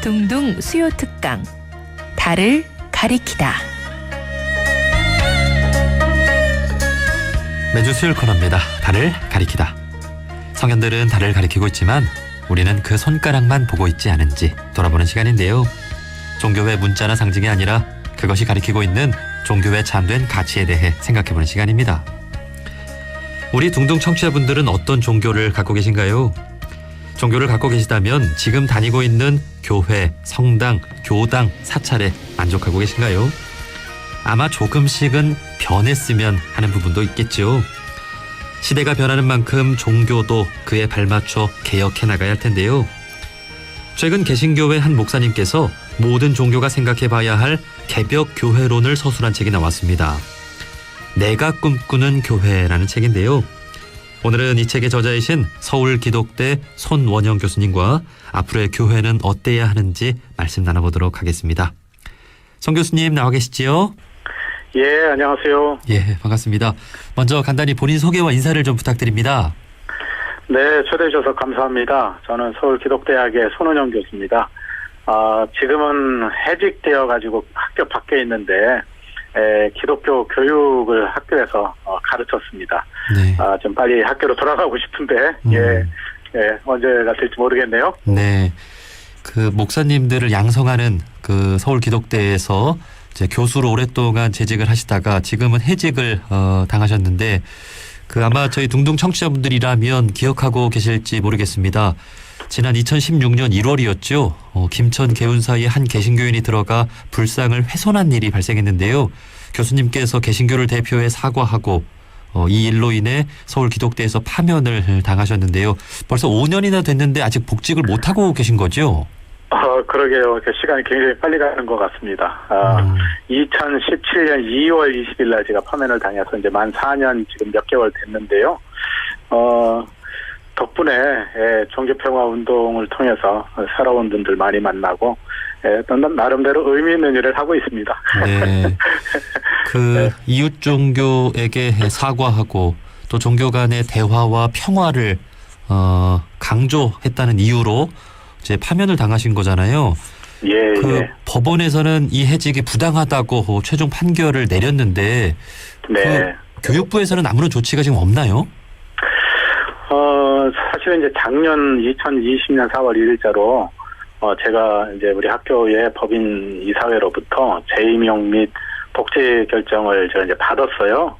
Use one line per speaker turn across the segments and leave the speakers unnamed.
둥둥 수요 특강 달을 가리키다.
매주 수요일 코너입니다. 달을 가리키다. 성현들은 달을 가리키고 있지만 우리는 그 손가락만 보고 있지 않은지 돌아보는 시간인데요. 종교의 문자나 상징이 아니라 그것이 가리키고 있는 종교의 참된 가치에 대해 생각해보는 시간입니다. 우리 둥둥 청취자분들은 어떤 종교를 갖고 계신가요? 종교를 갖고 계시다면 지금 다니고 있는 교회, 성당, 교당, 사찰에 만족하고 계신가요? 아마 조금씩은 변했으면 하는 부분도 있겠죠. 시대가 변하는 만큼 종교도 그에 발맞춰 개혁해 나가야 할 텐데요. 최근 개신교회 한 목사님께서 모든 종교가 생각해 봐야 할 개벽 교회론을 서술한 책이 나왔습니다. 내가 꿈꾸는 교회라는 책인데요. 오늘은 이 책의 저자이신 서울 기독대 손원영 교수님과 앞으로의 교회는 어때야 하는지 말씀 나눠보도록 하겠습니다. 성 교수님 나와 계시지요?
예, 안녕하세요.
예, 반갑습니다. 먼저 간단히 본인 소개와 인사를 좀 부탁드립니다.
네, 초대해 주셔서 감사합니다. 저는 서울 기독대학의 손원영 교수입니다. 아, 지금은 해직되어 가지고 학교 밖에 있는데 에, 기독교 교육을 학교에서 어, 가르쳤습니다.
네.
아, 좀 빨리 학교로 돌아가고 싶은데
음.
예, 예, 언제가 될지 모르겠네요.
네. 그 목사님들을 양성하는 그 서울 기독대에서 이제 교수로 오랫동안 재직을 하시다가 지금은 해직을 어, 당하셨는데 그 아마 저희 둥둥 청취자분들이라면 기억하고 계실지 모르겠습니다. 지난 2016년 1월이었죠. 어, 김천 개운사의 한 개신교인이 들어가 불상을 훼손한 일이 발생했는데요. 교수님께서 개신교를 대표해 사과하고 어, 이 일로 인해 서울 기독대에서 파면을 당하셨는데요. 벌써 5년이나 됐는데 아직 복직을 못 하고 계신 거죠?
어, 그러게요. 그 시간이 굉장히 빨리 가는 것 같습니다. 아,
음.
2017년 2월 20일 날 제가 파면을 당해서 이제 만 4년 지금 몇 개월 됐는데요. 어, 덕분에 예, 종교평화 운동을 통해서 살아온 분들 많이 만나고 예, 또 나- 나름대로 의미 있는 일을 하고 있습니다.
네. 그
네.
이웃 종교에게 사과하고 또 종교 간의 대화와 평화를 어, 강조했다는 이유로 이제 파면을 당하신 거잖아요.
예,
그
예.
법원에서는 이 해직이 부당하다고 최종 판결을 내렸는데
네.
그 교육부에서는 아무런 조치가 지금 없나요?
어, 사실은 이제 작년 2020년 4월 1일자로 어, 제가 이제 우리 학교의 법인 이사회로부터 재임용 및 복지 결정을 제가 이제 받았어요.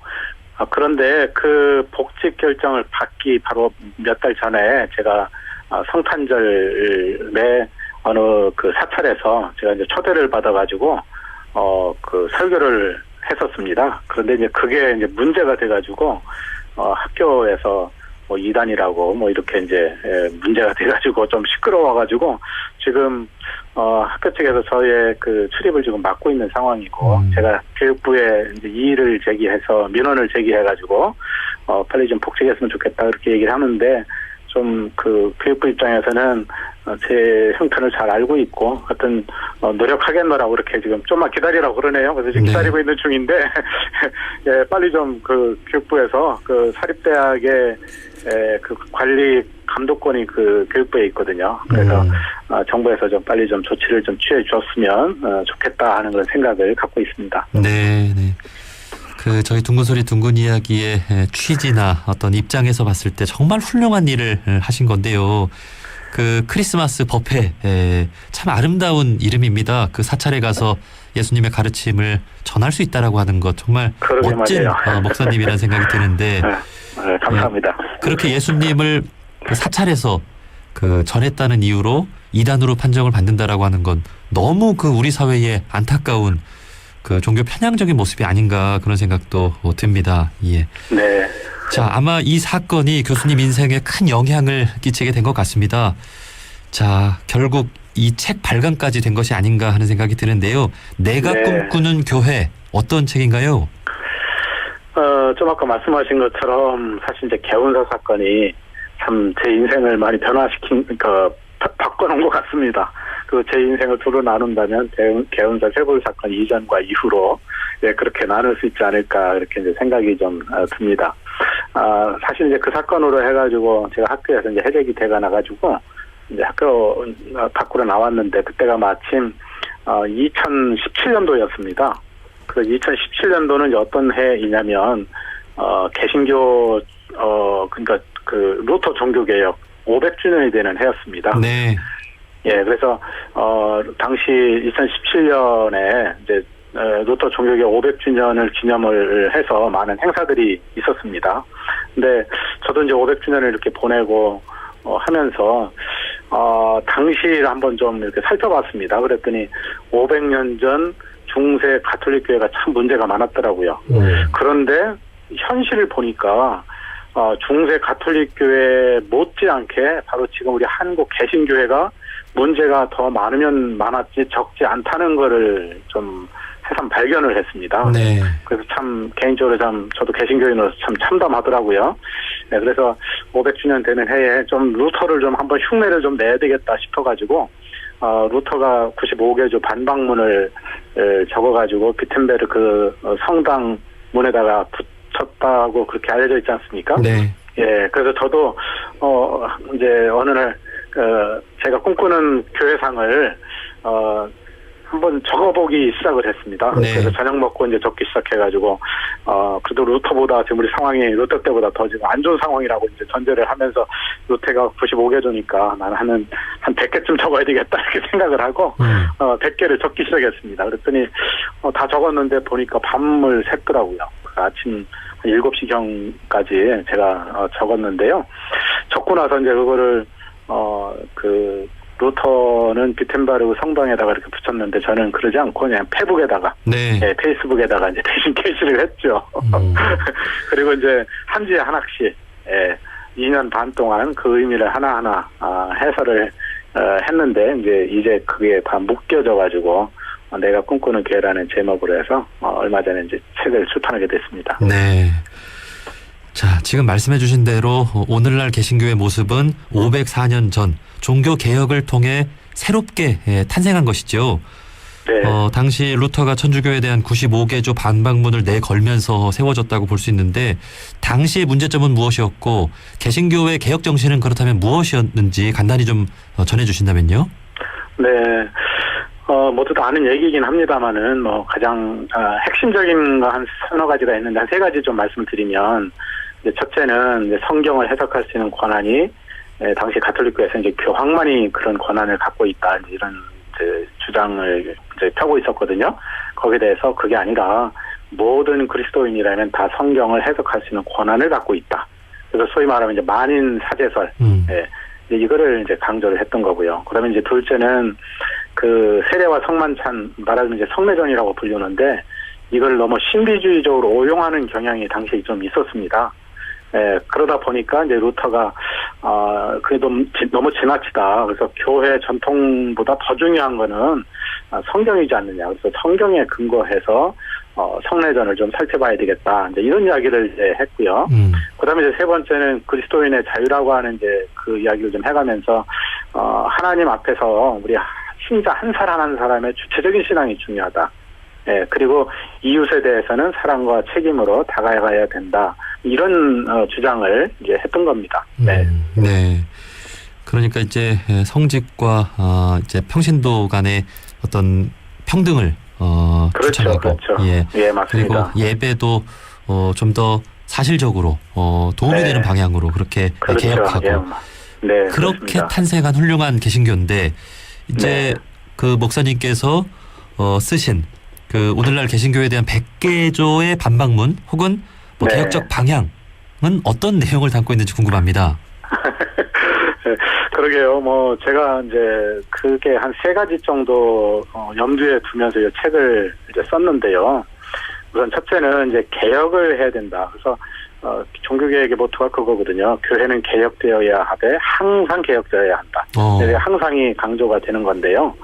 아, 그런데 그 복직 결정을 받기 바로 몇 달 전에 제가 아, 성탄절에 어느 그 사찰에서 제가 이제 초대를 받아가지고 어 그 설교를 했었습니다. 그런데 이제 그게 이제 문제가 돼가지고 어 학교에서 뭐 이단이라고 뭐 이렇게 이제 예, 문제가 돼가지고 좀 시끄러워가지고 지금 어 학교 측에서 저의 그 출입을 지금 막고 있는 상황이고
음.
제가 교육부에 이제 이의를 제기해서 민원을 제기해가지고 어 빨리 좀 복직했으면 좋겠다 그렇게 얘기를 하는데 좀 그 교육부 입장에서는 어, 제 형편을 잘 알고 있고 하여튼 어, 노력하겠노라고 이렇게 지금 좀만 기다리라고 그러네요. 그래서 지금
네.
기다리고 있는 중인데 예, 빨리 좀 그 교육부에서 그 사립대학의 에, 그 관리 감독권이 그 교육부에 있거든요. 그래서
음.
어, 정부에서 좀 빨리 좀 조치를 좀 취해 줬으면 어, 좋겠다 하는 그런 생각을 갖고 있습니다.
네, 네. 그 저희 둥근 소리 둥근 이야기의 취지나 어떤 입장에서 봤을 때 정말 훌륭한 일을 하신 건데요. 그 크리스마스 법회 에, 참 아름다운 이름입니다. 그 사찰에 가서 예수님의 가르침을 전할 수 있다라고 하는 것 정말 멋진. 어, 목사님이라는 생각이 드는데
네, 네, 감사합니다.
그렇게 예수님을 그 사찰에서 그 전했다는 이유로 이단으로 판정을 받는다라고 하는 건 너무 그 우리 사회의 안타까운 그 종교 편향적인 모습이 아닌가 그런 생각도 어, 듭니다. 예.
네.
자, 아마 이 사건이 교수님 인생에 큰 영향을 끼치게 된 것 같습니다. 자, 결국 이 책 발간까지 된 것이 아닌가 하는 생각이 드는데요. 내가
네.
꿈꾸는 교회 어떤 책인가요?
어, 좀 아까 말씀하신 것처럼 사실 이제 개운사 사건이 참 제 인생을 많이 변화시킨, 그, 바, 바꿔놓은 것 같습니다. 그 제 인생을 두루 나눈다면 개운, 개운사 세골 사건 이전과 이후로 예, 그렇게 나눌 수 있지 않을까 이렇게 이제 생각이 좀 어, 듭니다. 아, 사실 이제 그 사건으로 해가지고 제가 학교에서 이제 해적이 돼가 나가지고 이제 학교 어, 밖으로 나왔는데 그때가 마침 어, 2017년도였습니다. 그 2017년도는 어떤 해이냐면 어, 개신교 어 그러니까 그 루터 종교 개혁 500주년이 되는 해였습니다.
네.
예, 그래서 어 당시 2017년에 이제 어, 루터 종교개 500주년을 기념을 해서 많은 행사들이 있었습니다. 근데 저도 이제 500주년을 이렇게 보내고 어, 하면서 어 당시를 한번 좀 이렇게 살펴봤습니다. 그랬더니 500년 전 중세 가톨릭 교회가 참 문제가 많았더라고요. 그런데 현실을 보니까 어, 중세 가톨릭 교회 못지않게 바로 지금 우리 한국 개신교회가 문제가 더 많으면 많았지 적지 않다는 거를 좀 새삼 발견을 했습니다.
네.
그래서 참 개인적으로 참 저도 개신교인으로서 참 참담하더라고요. 네, 그래서 500주년 되는 해에 좀 루터를 좀 한번 흉내를 좀 내야 되겠다 싶어가지고 어, 루터가 95개조 반박문을 에, 적어가지고 비텐베르그 어, 성당 문에다가 붙 였다고 그렇게 알려져 있지 않습니까?
네.
예, 그래서 저도 어 이제 어느 날 어, 제가 꿈꾸는 교회상을 어 한번 적어보기 시작을 했습니다.
네.
그래서 저녁 먹고 이제 적기 시작해가지고 어 그래도 루터보다 지금 우리 상황이 루터 때보다 더 지금 안 좋은 상황이라고 이제 전제를 하면서 루테가 95개조니까 나는 한한 한 100개쯤 적어야 되겠다 이렇게 생각을 하고
음.
어 100개를 적기 시작했습니다. 그랬더니 어, 다 적었는데 보니까 밤을 샜더라고요. 그 아침 7시경까지 제가 어, 적었는데요. 적고 나서 이제 그거를 어 그 루터는 비텐바르그 성당에다가 이렇게 붙였는데 저는 그러지 않고 그냥 페북에다가
네.
예, 페이스북에다가 이제 대신 게시를 했죠.
음.
그리고 이제 한 주에 하나씩 예, 2년 반 동안 그 의미를 하나하나 아, 해설을 어, 했는데 이제 이제 그게 다 묶여져 가지고 어, 내가 꿈꾸는 교회라는 제목으로 해서 어, 얼마 전에 이제 책을 출판하게 됐습니다.
네. 자, 지금 말씀해 주신 대로 오늘날 개신교의 모습은 504년 전 종교 개혁을 통해 새롭게 예, 탄생한 것이죠.
네.
어, 당시 루터가 천주교에 대한 95개조 반박문을 내걸면서 세워졌다고 볼 수 있는데 당시의 문제점은 무엇이었고 개신교의 개혁 정신은 그렇다면 무엇이었는지 간단히 좀 어, 전해 주신다면요.
네. 어, 모두 다 아는 얘기긴 합니다만은, 뭐, 가장, 아, 핵심적인 거한 서너 가지가 있는데, 한 세 가지 좀 말씀드리면, 이제 첫째는 이제 성경을 해석할 수 있는 권한이, 예, 당시 가톨릭교에서 이제 교황만이 그런 권한을 갖고 있다, 이런 이제 주장을 이제 펴고 있었거든요. 거기에 대해서 그게 아니라, 모든 그리스도인이라면 다 성경을 해석할 수 있는 권한을 갖고 있다. 그래서 소위 말하면 이제 만인 사제설,
음.
예. 이거를 이제 강조를 했던 거고요. 그러면 이제 둘째는 그 세례와 성만찬 말하자면 이제 성례전이라고 불리는데 이걸 너무 신비주의적으로 오용하는 경향이 당시에 좀 있었습니다. 예, 그러다 보니까 이제 루터가 아 그게 너무, 지- 너무 지나치다. 그래서 교회 전통보다 더 중요한 거는 아, 성경이지 않느냐. 그래서 성경에 근거해서 어, 성례전을 좀 살펴봐야 되겠다. 이제 이런 이야기를 이제 했고요.
음.
그다음에 이제 세 번째는 그리스도인의 자유라고 하는 이제 그 이야기를 좀 해가면서 어 하나님 앞에서 우리 신자 한 사람 한 사람의 주체적인 신앙이 중요하다. 예 그리고 이웃에 대해서는 사랑과 책임으로 다가가야 된다. 이런 어, 주장을 이제 했던 겁니다. 네.
음, 네. 그러니까 이제 성직과 어, 이제 평신도 간의 어떤 평등을 어,
그렇죠,
추천하고
그렇죠.
예.
예
그리고
맞습니다.
예배도 어, 좀 더 사실적으로 어, 도움이
네.
되는 방향으로 그렇게
그렇죠.
개혁하고
예. 네
그렇게
그렇습니다.
탄생한 훌륭한 개신교인데 이제
네.
그 목사님께서 어, 쓰신 그 오늘날 개신교에 대한 100개조의 반박문 혹은 뭐
네.
개혁적 방향은 어떤 내용을 담고 있는지 궁금합니다.
네, 그러게요. 뭐 제가 이제 그게 한 세 가지 정도 어, 염두에 두면서 이 책을 이제 썼는데요. 우선 첫째는 이제 개혁을 해야 된다. 그래서 어, 종교개혁의 모토가 그거거든요. 교회는 개혁되어야 하되 항상 개혁되어야 한다.
어.
네, 항상이 강조가 되는 건데요.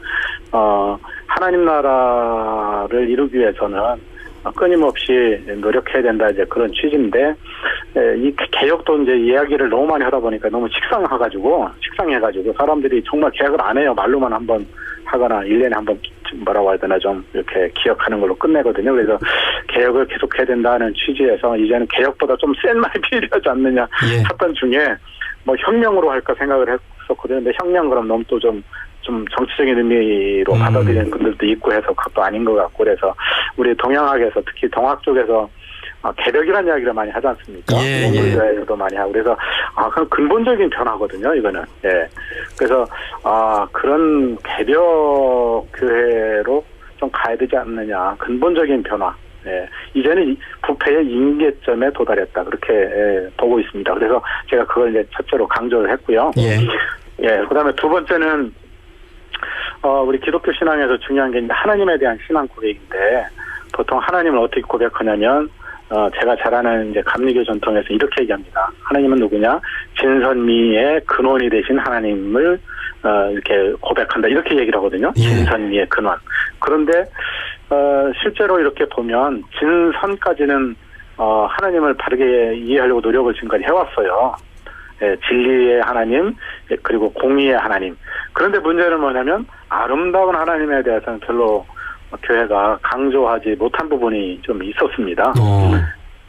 어, 하나님 나라를 이루기 위해서는 어, 끊임없이 노력해야 된다 이제 그런 취지인데 에, 이 개혁도 이제 이야기를 너무 많이 하다 보니까 너무 식상해가지고 식상해가지고 사람들이 정말 개혁을 안 해요 말로만 한번 하거나 1년에 한번 좀 뭐라고 해야 되나 좀 이렇게 기억하는 걸로 끝내거든요 그래서 개혁을 계속해야 된다는 취지에서 이제는 개혁보다 좀 센 말이 필요하지 않느냐
예.
했던 중에 뭐 혁명으로 할까 생각을 했, 했었거든요. 근데 혁명 그럼 너무 또 좀 좀 정치적인 의미로
음.
받아들이는 분들도 있고 해서 그것도 아닌 것 같고 그래서 우리 동양학에서 특히 동학 쪽에서 어, 개벽이라는 이야기를 많이 하지 않습니까?
예,
몽골교회에서도 많이 하고 그래서 아 그건 근본적인 변화거든요. 이거는 예. 그래서 아 그런 개벽 교회로 좀 가야 되지 않느냐 근본적인 변화. 예, 이제는 이 부패의 임계점에 도달했다 그렇게 예, 보고 있습니다. 그래서 제가 그걸 이제 첫째로 강조를 했고요.
예.
예, 그다음에 두 번째는 어 우리 기독교 신앙에서 중요한 게 하나님에 대한 신앙 고백인데 보통 하나님을 어떻게 고백하냐면 어 제가 잘 아는 이제 감리교 전통에서 이렇게 얘기합니다. 하나님은 누구냐? 진선미의 근원이 되신 하나님을 어 이렇게 고백한다 이렇게 얘기를 하거든요.
예.
진선미의 근원. 그런데 어 실제로 이렇게 보면 진선까지는 어 하나님을 바르게 이해하려고 노력을 지금까지 해왔어요. 예, 진리의 하나님 예, 그리고 공의의 하나님. 그런데 문제는 뭐냐면 아름다운 하나님에 대해서는 별로 교회가 강조하지 못한 부분이 좀 있었습니다.
어.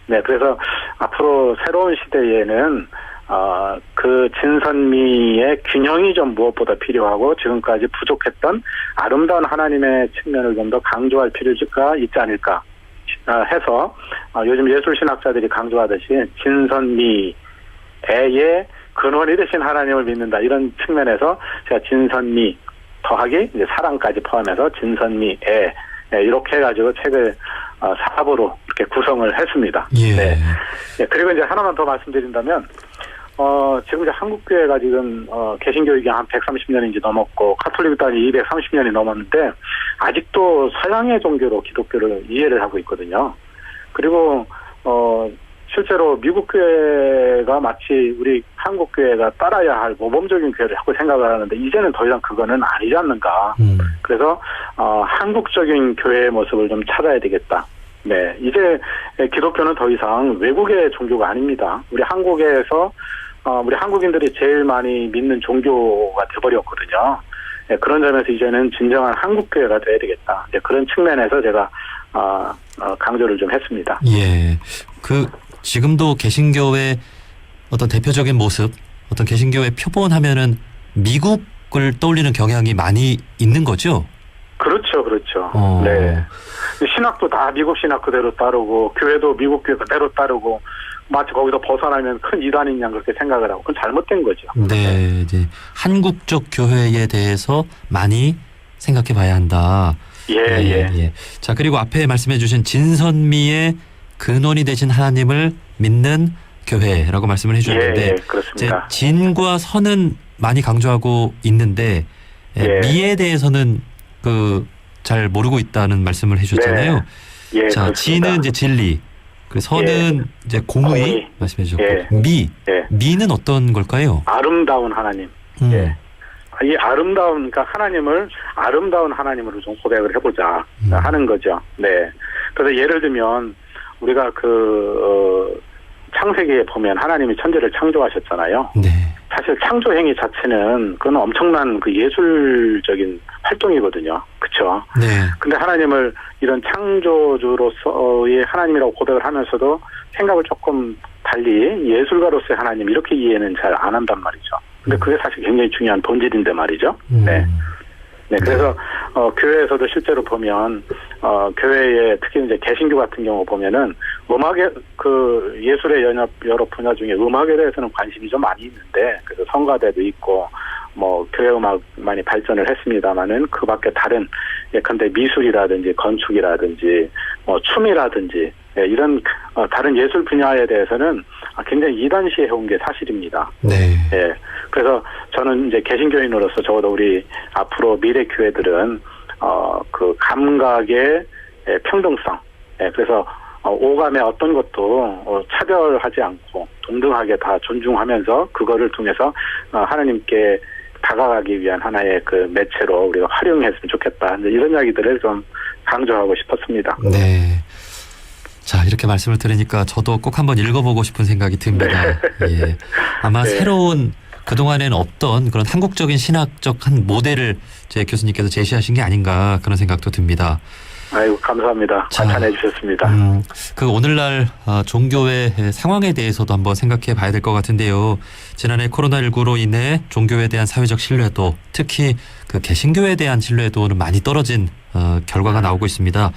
네, 그래서 앞으로 새로운 시대에는 어, 그 진선미의 균형이 좀 무엇보다 필요하고 지금까지 부족했던 아름다운 하나님의 측면을 좀 더 강조할 필요가 있지 않을까 어, 해서 어, 요즘 예술 신학자들이 강조하듯이 진선미 의 근원이 되신 하나님을 믿는다 이런 측면에서 제가 진선미 더하기 이제 사랑까지 포함해서 진선미애 예, 이렇게 해가지고 책을 어, 사부로 이렇게 구성을 했습니다.
예.
네. 예, 그리고 이제 하나만 더 말씀드린다면, 어, 지금 이제 한국교회가 지금, 어, 개신교육이 한 130년인지 넘었고, 카톨릭 단이 230년이 넘었는데, 아직도 서양의 종교로 기독교를 이해를 하고 있거든요. 그리고, 어, 실제로 미국 교회가 마치 우리 한국 교회가 따라야 할 모범적인 교회를 하고 생각을 하는데, 이제는 더 이상 그거는 아니지 않는가.
음.
그래서 어, 한국적인 교회의 모습을 좀 찾아야 되겠다. 네, 이제 기독교는 더 이상 외국의 종교가 아닙니다. 우리 한국에서 어, 우리 한국인들이 제일 많이 믿는 종교가 돼버렸거든요. 네, 그런 점에서 이제는 진정한 한국 교회가 돼야 되겠다. 이제 그런 측면에서 제가 어, 어, 강조를 좀 했습니다.
예. 그 지금도 개신교의 어떤 대표적인 모습, 어떤 개신교의 표본 하면은 미국을 떠올리는 경향이 많이 있는 거죠.
그렇죠, 그렇죠.
어.
네. 신학도 다 미국 신학 그대로 따르고 교회도 미국 교회 그대로 따르고 마치 거기서 벗어나면 큰 이단인 양 그렇게 생각을 하고 그건 잘못된 거죠.
네, 이제 한국적 교회에 대해서 많이 생각해 봐야 한다.
예, 예.
자, 그리고 앞에 말씀해 주신 진선미의 근원이 되신 하나님을 믿는 교회라고 말씀을 해
예,
주셨는데
예,
이제
그렇습니다.
진과 선은 많이 강조하고 있는데 예,
예.
미에 대해서는 그 잘 모르고 있다는 말씀을 해 주셨잖아요.
예,
자,
그렇습니다.
진은 이제 진리, 그리고 선은 이제 공의,
공의.
말씀해 주셨고
예.
미,
예.
미는 어떤 걸까요?
아름다운 하나님.
음.
예. 이 아름다운, 그러니까 하나님을 아름다운 하나님으로 좀 고백을 해보자
음.
하는 거죠. 네. 그래서 예를 들면 우리가 그 어, 창세기에 보면 하나님이 천지를 창조하셨잖아요.
네.
사실 창조 행위 자체는 그건 엄청난 그 예술적인 활동이거든요. 그렇죠?
네.
근데 하나님을 이런 창조주로서의 하나님이라고 고백을 하면서도 생각을 조금 달리 예술가로서의 하나님 이렇게 이해는 잘 안 한단 말이죠. 근데 그게 사실 굉장히 중요한 본질인데 말이죠.
음.
네. 네, 그래서 어 교회에서도 실제로 보면 어 교회에 특히 이제 개신교 같은 경우 보면은 음악에 그 예술의 연합 여러 분야 중에 음악에 대해서는 관심이 좀 많이 있는데 그래서 성가대도 있고 뭐 교회 음악 많이 발전을 했습니다만은 그밖에 다른 예컨대 미술이라든지 건축이라든지 뭐 춤이라든지 예, 이런 어, 다른 예술 분야에 대해서는 아, 굉장히 이단시해 온 게 사실입니다.
네.
예. 그래서 저는 이제 개신교인으로서 적어도 우리 앞으로 미래 교회들은 어 그 감각의 예, 평등성. 예. 그래서 어, 오감의 어떤 것도 어, 차별하지 않고 동등하게 다 존중하면서 그거를 통해서 어, 하나님께 다가가기 위한 하나의 그 매체로 우리가 활용했으면 좋겠다. 이런 이야기들을 좀 강조하고 싶었습니다.
네. 자, 이렇게 말씀을 들으니까 저도 꼭 한번 읽어보고 싶은 생각이 듭니다. 예. 아마
네.
새로운 그동안에는 없던 그런 한국적인 신학적 한 모델을 제 교수님께서 제시하신 게 아닌가 그런 생각도 듭니다.
아이고 감사합니다.
자,
관찰해 주셨습니다.
음, 그 오늘날 어, 종교의 상황에 대해서도 한번 생각해 봐야 될 것 같은데요. 지난해 코로나19로 인해 종교에 대한 사회적 신뢰도, 특히 그 개신교에 대한 신뢰도는 많이 떨어진 어, 결과가 나오고 있습니다.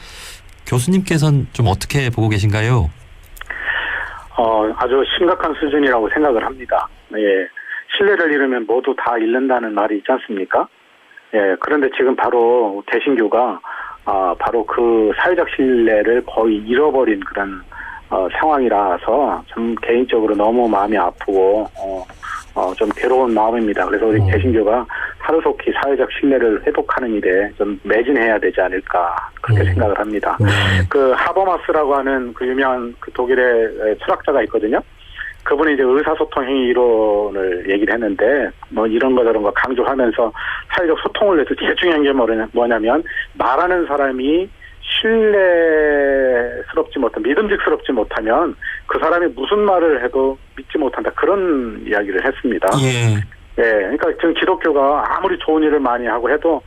교수님께서는 좀 어떻게 보고 계신가요?
어, 아주 심각한 수준이라고 생각을 합니다. 예. 신뢰를 잃으면 모두 다 잃는다는 말이 있지 않습니까? 예. 그런데 지금 바로 개신교가 아, 바로 그 사회적 신뢰를 거의 잃어버린 그런 어, 상황이라서 좀 개인적으로 너무 마음이 아프고 어, 어, 좀 괴로운 마음입니다. 그래서 우리
어.
개신교가 하루속히 사회적 신뢰를 회복하는 일에 좀 매진해야 되지 않을까 그렇게
음.
생각을 합니다. 그 하버마스라고 하는 그 유명한 그 독일의 철학자가 있거든요. 그분이 이제 의사소통 행위 이론을 얘기를 했는데 뭐 이런 거 저런 거 강조하면서 사회적 소통을 위해서 제일 중요한 게 뭐냐- 뭐냐면 말하는 사람이 신뢰스럽지 못한 믿음직스럽지 못하면 그 사람이 무슨 말을 해도 믿지 못한다 그런 이야기를 했습니다.
예.
예, 그러니까 지금 기독교가 아무리 좋은 일을 많이 하고 해도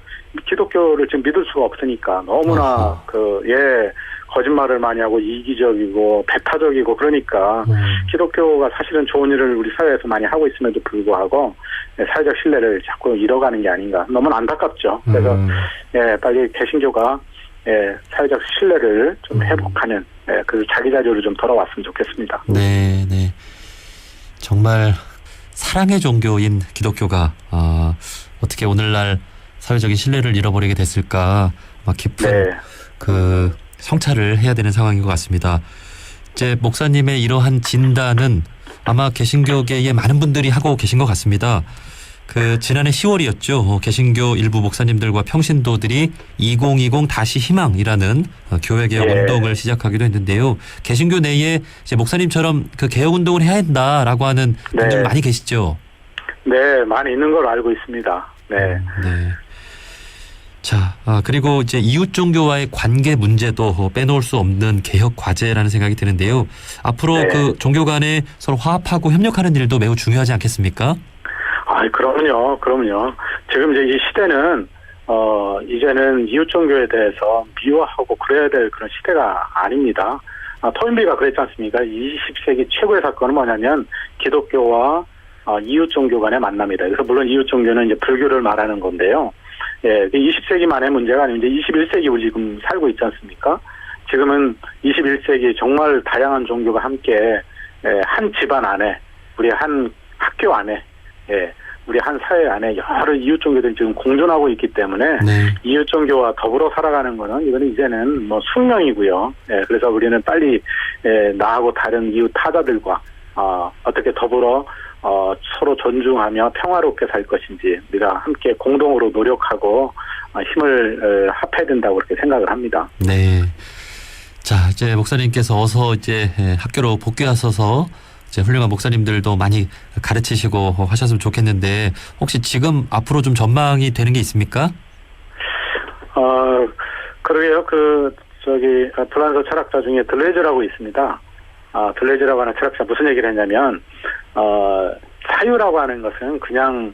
기독교를 지금 믿을 수가 없으니까 너무나
어허.
그, 예, 거짓말을 많이 하고 이기적이고 배타적이고 그러니까
음,
기독교가 사실은 좋은 일을 우리 사회에서 많이 하고 있음에도 불구하고 예, 사회적 신뢰를 자꾸 잃어가는 게 아닌가. 너무 안타깝죠. 그래서
음,
예, 빨리 개신교가 예, 사회적 신뢰를 좀
음.
회복하는 예, 그 자기 자료로 좀 돌아왔으면 좋겠습니다.
네, 네. 정말 사랑의 종교인 기독교가 아, 어떻게 오늘날 사회적인 신뢰를 잃어버리게 됐을까? 막 깊은
네.
그 성찰을 해야 되는 상황인 것 같습니다. 이제 목사님의 이러한 진단은 아마 개신교계의 많은 분들이 하고 계신 것 같습니다. 그 지난해 10월이었죠. 개신교 일부 목사님들과 평신도들이 2020 다시 희망이라는 어, 교회 개혁
예.
운동을 시작하기도 했는데요. 개신교 내에 이제 목사님처럼 그 개혁 운동을 해야 한다라고 하는 분들
네.
많이 계시죠.
네, 많이 있는 걸로 알고 있습니다. 네.
네. 자, 아, 그리고 이제 이웃 종교와의 관계 문제도 어, 빼놓을 수 없는 개혁 과제라는 생각이 드는데요. 앞으로
네.
그 종교 간에 서로 화합하고 협력하는 일도 매우 중요하지 않겠습니까?
아, 그럼요, 그럼요. 지금 이제 이 시대는 어 이제는 이웃 종교에 대해서 미워하고 그래야 될 그런 시대가 아닙니다. 아, 토인비가 그랬지 않습니까? 20세기 최고의 사건은 뭐냐면 기독교와 어, 이웃 종교 간의 만남이다. 그래서 물론 이웃 종교는 이제 불교를 말하는 건데요. 예, 20세기만의 문제가 아니고 이제 21세기 우리 지금 살고 있지 않습니까? 지금은 21세기 정말 다양한 종교가 함께 예, 한 집안 안에 우리 한 학교 안에 예, 우리 한 사회 안에 여러 이웃 종교들이 지금 공존하고 있기 때문에
네.
이웃 종교와 더불어 살아가는 거는 이거는 이제는 뭐 숙명이고요. 예, 그래서 우리는 빨리 예, 나하고 다른 이웃 타자들과 어, 어떻게 더불어 어, 서로 존중하며 평화롭게 살 것인지 우리가 함께 공동으로 노력하고 어, 힘을 어, 합해야 된다고 그렇게 생각을 합니다.
네. 자, 이제 목사님께서 어서 이제 예, 학교로 복귀하셔서 이제 훌륭한 목사님들도 많이 가르치시고 하셨으면 좋겠는데 혹시 지금 앞으로 좀 전망이 되는 게 있습니까?
어, 그러게요. 그, 저기, 아, 불란서 철학자 중에 들레즈라고 있습니다. 아, 들레즈라고 하는 철학자 무슨 얘기를 했냐면, 어, 사유라고 하는 것은 그냥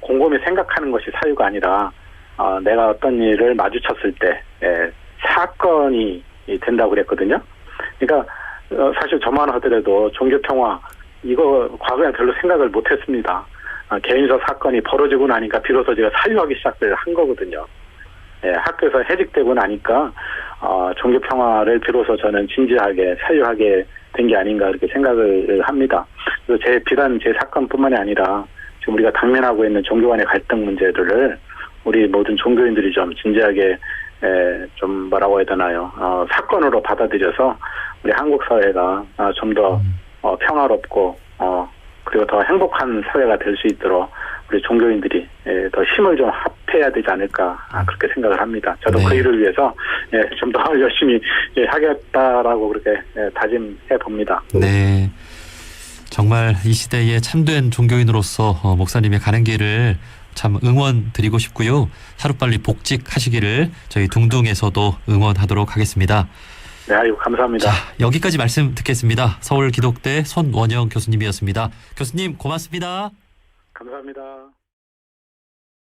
곰곰이 생각하는 것이 사유가 아니라, 어, 내가 어떤 일을 마주쳤을 때, 예, 사건이 된다고 그랬거든요. 그러니까, 어, 사실 저만 하더라도 종교평화, 이거 과거에 별로 생각을 못 했습니다. 아, 개인적 사건이 벌어지고 나니까 비로소 제가 사유하기 시작을 한 거거든요. 예, 학교에서 해직되고 나니까 어, 종교 평화를 비로소 저는 진지하게 사유하게 된 게 아닌가 그렇게 생각을 합니다. 그래서 제 비단 제 사건뿐만이 아니라 지금 우리가 당면하고 있는 종교 간의 갈등 문제들을 우리 모든 종교인들이 좀 진지하게 에, 좀 뭐라고 해야 되나요? 어, 사건으로 받아들여서 우리 한국 사회가 어, 좀더 어, 평화롭고 어, 그리고 더 행복한 사회가 될 수 있도록 우리 종교인들이 예, 더 힘을 좀 합해야 되지 않을까 아, 그렇게 생각을 합니다. 저도
네.
그 일을 위해서 예, 좀 더 열심히 예, 하겠다라고 그렇게 예, 다짐해 봅니다.
네. 정말 이 시대에 참된 종교인으로서 어, 목사님의 가는 길을 참 응원 드리고 싶고요. 하루빨리 복직하시기를 저희 둥둥에서도 응원하도록 하겠습니다.
네, 아이고 감사합니다.
자, 여기까지 말씀 듣겠습니다. 서울 기독대 손원영 교수님이었습니다. 교수님 고맙습니다.
감사합니다.